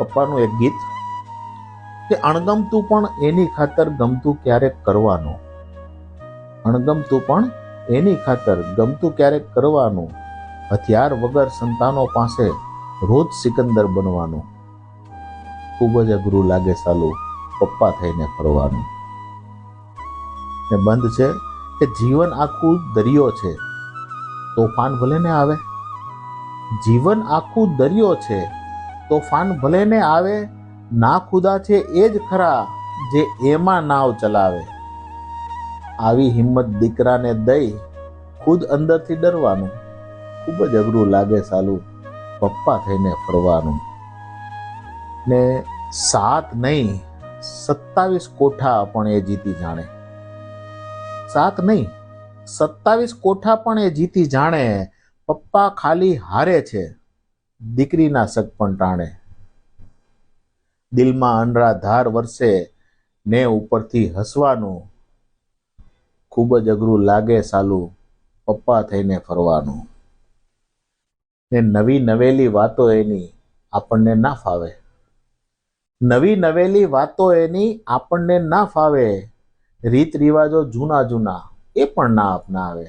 પપ્પાનું એક ગીત કે અણગમતું પણ એની ખાતર ગમતું ક્યારેક કરવાનું. અણગમતું પણ એની ખાતર ગમતું ક્યારેક કરવાનું. હથિયાર વગર સંતાનો પાસે રોજ સિકંદર બનવાનું. ખૂબ જ અઘરું લાગે સાલું પપ્પા થઈને ફરવાનું. ને બંધ છે કે જીવન આખું દરિયો છે. તોફાન ભલે ને આવે. જીવન આખું દરિયો છે. તોફાન ભલે ને આવે, ના ખુદા છે એ જ ખરા જે એમાં નાવ ચલાવે. આવી હિંમત દીકરાને દઈ ખુદ અંદરથી ડરવાનું. ખૂબ જ અઘરું લાગે સાલું પપ્પા થઈને ફરવાનું. ને સાત નહીં, સત્તાવીસ કોઠા પણ એ જીતી જાણે. સાત નહીં, સત્તાવીસ કોઠા પણ એ જીતી જાણે. પપ્પા ખાલી હારે છે. દીકરીના સગપણ ટાણે. દિલમાં અનરાધાર વરસે ને ઉપરથી હસવાનું ખૂબ જ અઘરું લાગે સાલું પપ્પા થઈને ફરવાનું. ને નવી નવેલી વાતો એની આપણને ના ફાવે. નવી નવેલી વાતો એની આપણને ના ફાવે. રીત રિવાજો જૂના જૂના એ પણ ના અપનાવે.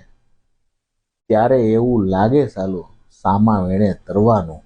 ત્યારે એવું લાગે સાલું સામા વેણે તરવાનું